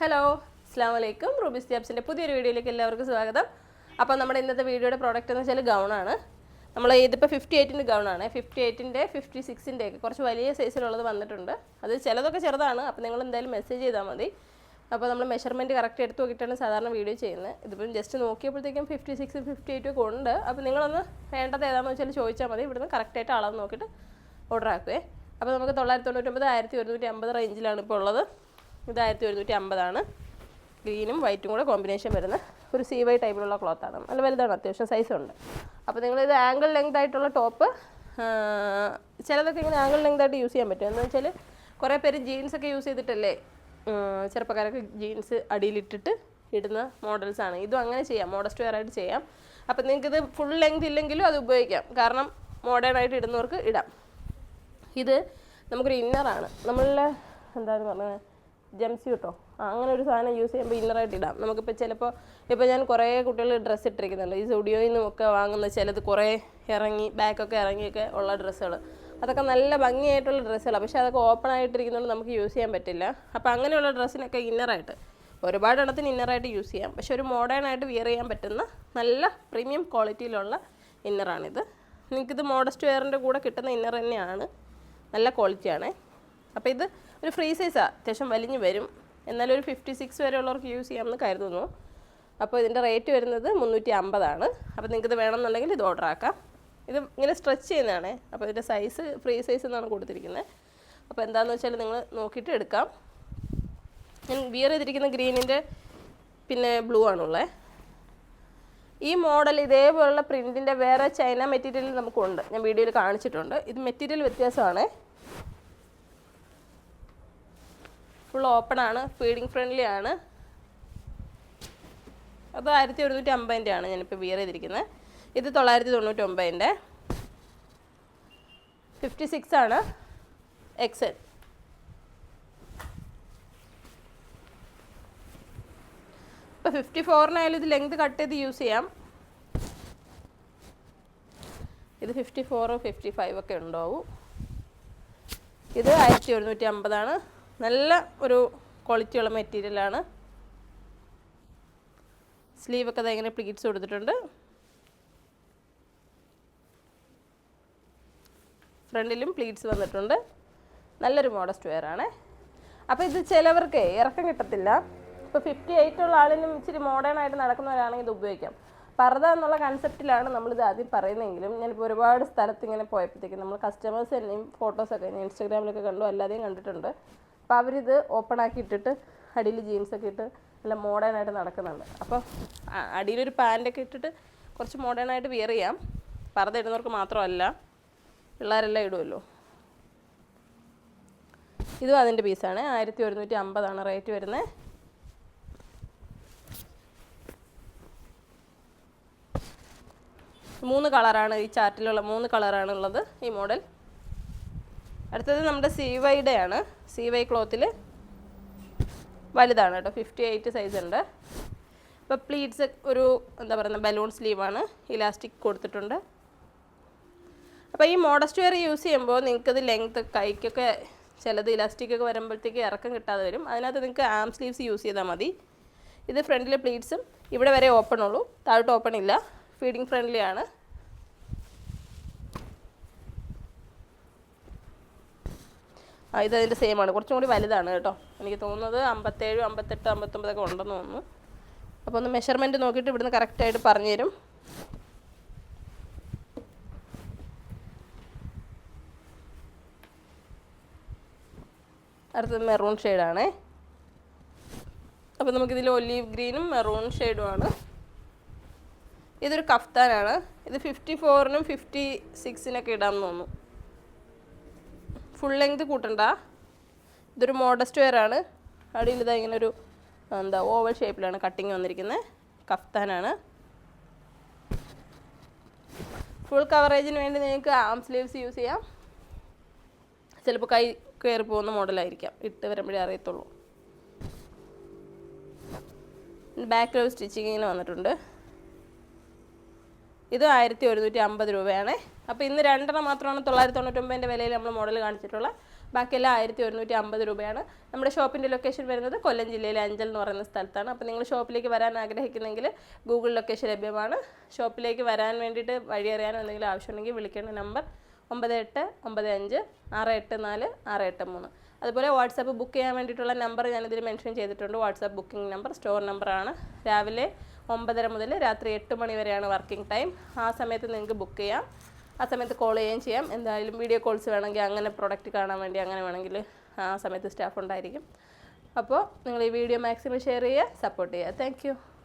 Hello അസ്സാം വലൈക്കും Rubik's ജാബ്സിന്റെ പുതിയൊരു വീഡിയോയിലേക്ക് എല്ലാവർക്കും സ്വാഗതം. അപ്പോൾ നമ്മുടെ ഇന്നത്തെ വീഡിയോയുടെ പ്രോഡക്റ്റ് എന്ന് വെച്ചാൽ ഗൗണാണ് നമ്മൾ ഇതിപ്പോൾ ഫിഫ്റ്റി എയ്റ്റിന്റെ ഗൗണാണ് ഫിഫ്റ്റി എയ്റ്റിന്റെ ഫിഫ്റ്റി സിക്സിന്റെ ഒക്കെ കുറച്ച് വലിയ സൈസിലുള്ളത് വന്നിട്ടുണ്ട്. അത് ചിലതൊക്കെ ചെറുതാണ്. അപ്പോൾ നിങ്ങൾ എന്തായാലും മെസ്സേജ് ചെയ്താൽ മതി. അപ്പോൾ നമ്മൾ മെഷർമെന്റ് കറക്റ്റ് എടുത്ത് നോക്കിയിട്ടാണ് സാധാരണ വീഡിയോ ചെയ്യുന്നത്. ഇതിപ്പം ജസ്റ്റ് നോക്കിയപ്പോഴത്തേക്കും ഫിഫ്റ്റി സിക്സ് ഫിഫ്റ്റി എയ്റ്റ് ഒക്കെ ഉണ്ട്. അപ്പോൾ നിങ്ങളൊന്ന് വേണ്ടത് ഏതാണെന്ന് വെച്ചാൽ ചോദിച്ചാൽ മതി. ഇവിടുന്ന് കറക്റ്റായിട്ട് അളവ് നോക്കിയിട്ട് ഓർഡർ ആക്കുവേ. അപ്പോൾ നമുക്ക് തൊള്ളായിരത്തി തൊണ്ണൂറ്റൊമ്പത് ആയിരത്തി ഒരുന്നൂറ്റി അമ്പത് റേഞ്ചിലാണ് ഇപ്പോൾ ഉള്ളത്. ഇത് ആയിരത്തി ഒരുന്നൂറ്റി അമ്പതാണ് ഗ്രീനും വൈറ്റും കൂടെ കോമ്പിനേഷൻ വരുന്ന ഒരു സി വൈ ടൈപ്പിലുള്ള ക്ലോത്താണ് നല്ല വലുതാണ് അത്യാവശ്യം സൈസ് ഉണ്ട്. അപ്പോൾ നിങ്ങളിത് ആംഗിൾ ലെങ്ത് ആയിട്ടുള്ള ടോപ്പ് ചിലതൊക്കെ ഇങ്ങനെ ആംഗിൾ ലെങ്ത് ആയിട്ട് യൂസ് ചെയ്യാൻ പറ്റും. എന്ന് വെച്ചാൽ കുറേ പേര് ജീൻസ് ഒക്കെ യൂസ് ചെയ്തിട്ടല്ലേ ചെറുപ്പക്കാരൊക്കെ ജീൻസ് അടിയിലിട്ടിട്ട് ഇടുന്ന മോഡൽസ് ആണ്. ഇതും അങ്ങനെ ചെയ്യാം മോഡസ്റ്റ് വെയർ ആയിട്ട് ചെയ്യാം. അപ്പം നിങ്ങൾക്കിത് ഫുൾ ലെങ്ത് ഇല്ലെങ്കിലും അത് ഉപയോഗിക്കാം. കാരണം മോഡേൺ ആയിട്ട് ഇടുന്നവർക്ക് ഇടാം. ഇത് നമുക്കൊരു ഇന്നറാണ് നമ്മളുടെ എന്താണ് പറഞ്ഞത് ജംസി കിട്ടോ അങ്ങനെ ഒരു സാധനം യൂസ് ചെയ്യുമ്പോൾ ഇന്നറായിട്ട് ഇടാം. നമുക്കിപ്പോൾ ചിലപ്പോൾ ഇപ്പോൾ ഞാൻ കുറേ കുട്ടികൾ ഡ്രസ്സ് ഇട്ടിരിക്കുന്നുണ്ട്. ഈ സ്റ്റുഡിയോയിൽ നിന്നൊക്കെ വാങ്ങുന്ന ചിലത് കുറേ ഇറങ്ങി ബാക്കൊക്കെ ഇറങ്ങിയൊക്കെ ഉള്ള ഡ്രസ്സുകൾ അതൊക്കെ നല്ല ഭംഗിയായിട്ടുള്ള ഡ്രസ്സുകളാണ് പക്ഷേ അതൊക്കെ ഓപ്പൺ ആയിട്ടിരിക്കുന്നതുകൊണ്ട് നമുക്ക് യൂസ് ചെയ്യാൻ പറ്റില്ല. അപ്പോൾ അങ്ങനെയുള്ള ഡ്രസ്സിനൊക്കെ ഇന്നറായിട്ട് ഒരുപാട് എണ്ണത്തിന് ഇന്നറായിട്ട് യൂസ് ചെയ്യാം. പക്ഷെ ഒരു മോഡേൺ ആയിട്ട് വിയർ ചെയ്യാൻ പറ്റുന്ന നല്ല പ്രീമിയം ക്വാളിറ്റിയിലുള്ള ഇന്നറാണിത് നിങ്ങൾക്കിത് മോഡസ്റ്റ് വെയറിന്റെ കൂടെ കിട്ടുന്ന ഇന്നർ തന്നെയാണ്. നല്ല ക്വാളിറ്റിയാണേ അപ്പോൾ ഇത് ഒരു ഫ്രീ സൈസാണ് അത്യാവശ്യം വലിഞ്ഞ് വരും. എന്നാലും ഒരു ഫിഫ്റ്റി സിക്സ് വരെയുള്ളവർക്ക് യൂസ് ചെയ്യാമെന്ന് കരുതുന്നു. അപ്പോൾ ഇതിന്റെ റേറ്റ് വരുന്നത് മുന്നൂറ്റി അമ്പതാണ് അപ്പോൾ നിങ്ങൾക്ക് ഇത് വേണമെന്നുണ്ടെങ്കിൽ ഇത് ഓർഡർ ആക്കാം. ഇത് ഇങ്ങനെ സ്ട്രെച്ച് ചെയ്യുന്നതാണ്. അപ്പോൾ ഇതിന്റെ സൈസ് ഫ്രീ സൈസ് എന്നാണ് കൊടുത്തിരിക്കുന്നത് അപ്പോൾ എന്താണെന്ന് വെച്ചാൽ നിങ്ങൾ നോക്കിയിട്ട് എടുക്കാം. ഞാൻ വിയർ ചെയ്തിരിക്കുന്ന ഗ്രീനിന്റെ പിന്നെ ബ്ലൂ ആണുള്ളത് ഈ മോഡൽ ഇതേപോലുള്ള പ്രിന്റിന്റെ വേറെ ചൈന മെറ്റീരിയൽ നമുക്കുണ്ട്. ഞാൻ വീഡിയോയിൽ കാണിച്ചിട്ടുണ്ട്. ഇത് മെറ്റീരിയൽ വ്യത്യാസമാണ്. ഫുൾ ഓപ്പൺ ആണ് ഫീഡിങ് ഫ്രണ്ട്ലി ആണ്. അത് ആയിരത്തി ഒരുന്നൂറ്റി അമ്പതിന്റെ ആണ് ഞാനിപ്പോൾ വിയർ ചെയ്തിരിക്കുന്നത് ഇത് തൊള്ളായിരത്തി തൊണ്ണൂറ്റി ഒമ്പതിന്റെ ഫിഫ്റ്റി സിക്സ് ആണ് എക്സൽ ഇപ്പോൾ ഫിഫ്റ്റി ഫോറിനായാലും ഇത് ലെങ്ത് കട്ട് ചെയ്ത് യൂസ് ചെയ്യാം. ഇത് ഫിഫ്റ്റി ഫോറ് ഫിഫ്റ്റി ഫൈവ് ഒക്കെ ഉണ്ടാവും. ഇത് ആയിരത്തി ഒരുന്നൂറ്റി അമ്പതാണ്. നല്ല ഒരു ക്വാളിറ്റിയുള്ള മെറ്റീരിയലാണ് സ്ലീവൊക്കെ അത് ഇങ്ങനെ പ്ലീറ്റ്സ് കൊടുത്തിട്ടുണ്ട് ഫ്രണ്ടിലും പ്ലീറ്റ്സ് വന്നിട്ടുണ്ട്. നല്ലൊരു മോഡസ്റ്റ് വെയർ അപ്പോൾ ഇത് ചിലവർക്ക് ഇറക്കം കിട്ടത്തില്ല. ഇപ്പോൾ ഫിഫ്റ്റി എയ്റ്റ് ഉള്ള ആളിനും ഇച്ചിരി മോഡേൺ ആയിട്ട് നടക്കുന്നവരാണെങ്കിൽ ഇത് ഉപയോഗിക്കാം. പർദ്ദ എന്നുള്ള കൺസെപ്റ്റിലാണ് നമ്മളിത് ആദ്യം പറയുന്നതെങ്കിലും ഞാനിപ്പോൾ ഒരുപാട് സ്ഥലത്ത് ഇങ്ങനെ പോയപ്പോഴത്തേക്കും നമ്മൾ കസ്റ്റമേഴ്സ് തന്നെയും ഫോട്ടോസൊക്കെ ഇൻസ്റ്റാഗ്രാമിലൊക്കെ കണ്ടു അല്ലാതെയും കണ്ടിട്ടുണ്ട്. അപ്പോൾ അവരിത് ഓപ്പൺ ആക്കി ഇട്ടിട്ട് അടിയിൽ ജീൻസ് ഒക്കെ ഇട്ട് നല്ല മോഡേൺ ആയിട്ട് നടക്കുന്നുണ്ട്. അപ്പോൾ അടിയിലൊരു പാന്റൊക്കെ ഇട്ടിട്ട് കുറച്ച് മോഡേൺ ആയിട്ട് വിയർ ചെയ്യാം. പർദ്ദ ഇടുന്നവർക്ക് മാത്രമല്ല പിള്ളേരെല്ലാം ഇടുമല്ലോ ഇതും അതിന്റെ പീസാണ് ആയിരത്തി ഒരുന്നൂറ്റി അമ്പതാണ് റേറ്റ് വരുന്നത് മൂന്ന് കളറാണ് ഈ ചാറ്റിലുള്ള മൂന്ന് കളറാണുള്ളത് ഈ മോഡൽ അടുത്തത് നമ്മുടെ സി വൈയുടെ ആണ്. സി വൈ ക്ലോത്തിൽ വലുതാണ് കേട്ടോ. ഫിഫ്റ്റി എയ്റ്റ് സൈസ് ഉണ്ട്. ഇപ്പോൾ പ്ലീറ്റ്സ് ഒരു എന്താ പറയുക ബലൂൺ സ്ലീവാണ് ഇലാസ്റ്റിക് കൊടുത്തിട്ടുണ്ട്. അപ്പോൾ ഈ മോഡസ്റ്റ് വെയർ യൂസ് ചെയ്യുമ്പോൾ നിങ്ങൾക്കത് ലെങ്ത് കൈക്കൊക്കെ ചിലത് ഇലാസ്റ്റിക് ഒക്കെ വരുമ്പോഴത്തേക്ക് ഇറക്കം കിട്ടാതെ വരും. അതിനകത്ത് നിങ്ങൾക്ക് ആം സ്ലീവ്സ് യൂസ് ചെയ്താൽ മതി. ഇത് ഫ്രണ്ടിലെ പ്ലീറ്റ്സും ഇവിടെ വരെ ഓപ്പൺ ഉള്ളൂ. താഴോട്ട് ഓപ്പൺ ഇല്ല. ഫീഡിങ് ഫ്രണ്ട്ലി ആണ് ഇത് അതിന്റെ സെയിം ആണ്. കുറച്ചും കൂടി വലുതാണ് കേട്ടോ. എനിക്ക് തോന്നുന്നത് അമ്പത്തേഴ് അമ്പത്തെട്ട് അമ്പത്തൊമ്പതൊക്കെ ഉണ്ടെന്ന് തോന്നുന്നു. അപ്പോൾ ഒന്ന് മെഷർമെന്റ് നോക്കിയിട്ട് ഇവിടുന്ന് കറക്റ്റായിട്ട് പറഞ്ഞു തരും അടുത്തത് മെറൂൺ ഷെയ്ഡാണേ അപ്പോൾ നമുക്കിതിൽ ഒലീവ് ഗ്രീനും മെറൂൺ ഷെയ്ഡുമാണ് ഇതൊരു കഫ്താനാണ്. ഇത് ഫിഫ്റ്റി ഫോറിനും ഫിഫ്റ്റി സിക്സിനൊക്കെ ഇടാമെന്ന് തോന്നുന്നു. ഫുൾ ലെങ്ത് കൂട്ടണ്ട? ഇതൊരു മോഡസ്റ്റ് വെയറാണ് അടിയിൽ ഇതാ ഇങ്ങനെ ഒരു എന്താ ഓവൽ ഷേപ്പിലാണ് കട്ടിങ് വന്നിരിക്കുന്നത് കഫ്താനാണ്. ഫുൾ കവറേജിന് വേണ്ടി നിങ്ങൾക്ക് ആം സ്ലീവ്സ് യൂസ് ചെയ്യാം. ചിലപ്പോൾ കൈ കയറി പോകുന്ന മോഡലായിരിക്കാം ഇട്ട് വരുമ്പോഴേ അറിയത്തുള്ളൂ. ബാക്കിലൊരു സ്റ്റിച്ചിങ് ഇങ്ങനെ വന്നിട്ടുണ്ട്. ഇത് ആയിരത്തി ഒരുന്നൂറ്റി അമ്പത് രൂപയാണ്. അപ്പോൾ ഇന്ന് രണ്ടെണ്ണം മാത്രമാണ് തൊള്ളായിരത്തി തൊണ്ണൂറ്റൊമ്പതിന്റെ വിലയിൽ നമ്മൾ മോഡൽ കാണിച്ചിട്ടുള്ളത്. ബാക്കിയെല്ലാം ആയിരത്തി ഒരുന്നൂറ്റി അമ്പത് രൂപയാണ്. നമ്മുടെ ഷോപ്പിന്റെ ലൊക്കേഷൻ വരുന്നത് കൊല്ലം ജില്ലയിലെ അഞ്ചൽ എന്ന് പറയുന്ന സ്ഥലത്താണ്. അപ്പോൾ നിങ്ങൾ ഷോപ്പിലേക്ക് വരാൻ ആഗ്രഹിക്കുന്നെങ്കിൽ ഗൂഗിൾ ലൊക്കേഷൻ ലഭ്യമാണ്. ഷോപ്പിലേക്ക് വരാൻ വേണ്ടിയിട്ട് വഴി അറിയാനോ എന്തെങ്കിലും ആവശ്യമുണ്ടെങ്കിൽ വിളിക്കേണ്ട നമ്പർ ഒമ്പത് എട്ട് ഒമ്പത് അഞ്ച് ആറ് എട്ട് നാല് ആറ് എട്ട് മൂന്ന്. അതുപോലെ വാട്സാപ്പ് ബുക്ക് ചെയ്യാൻ വേണ്ടിയിട്ടുള്ള നമ്പർ ഞാനിതിൽ മെൻഷൻ ചെയ്തിട്ടുണ്ട്. വാട്സാപ്പ് ബുക്കിംഗ് നമ്പർ സ്റ്റോർ നമ്പറാണ് രാവിലെ ഒമ്പതര മുതൽ രാത്രി എട്ട് മണി വരെയാണ് വർക്കിംഗ് ടൈം. ആ സമയത്ത് നിങ്ങൾക്ക് ബുക്ക് ചെയ്യാം. ആ സമയത്ത് കോൾ ചെയ്യുകയും ചെയ്യാം. എന്തായാലും വീഡിയോ കോൾസ് വേണമെങ്കിൽ അങ്ങനെ പ്രൊഡക്റ്റ് കാണാൻ വേണ്ടി അങ്ങനെ വേണമെങ്കിൽ ആ സമയത്ത് സ്റ്റാഫ് ഉണ്ടായിരിക്കും. അപ്പോൾ നിങ്ങൾ ഈ വീഡിയോ മാക്സിമം ഷെയർ ചെയ്യുക സപ്പോർട്ട് ചെയ്യുക. താങ്ക്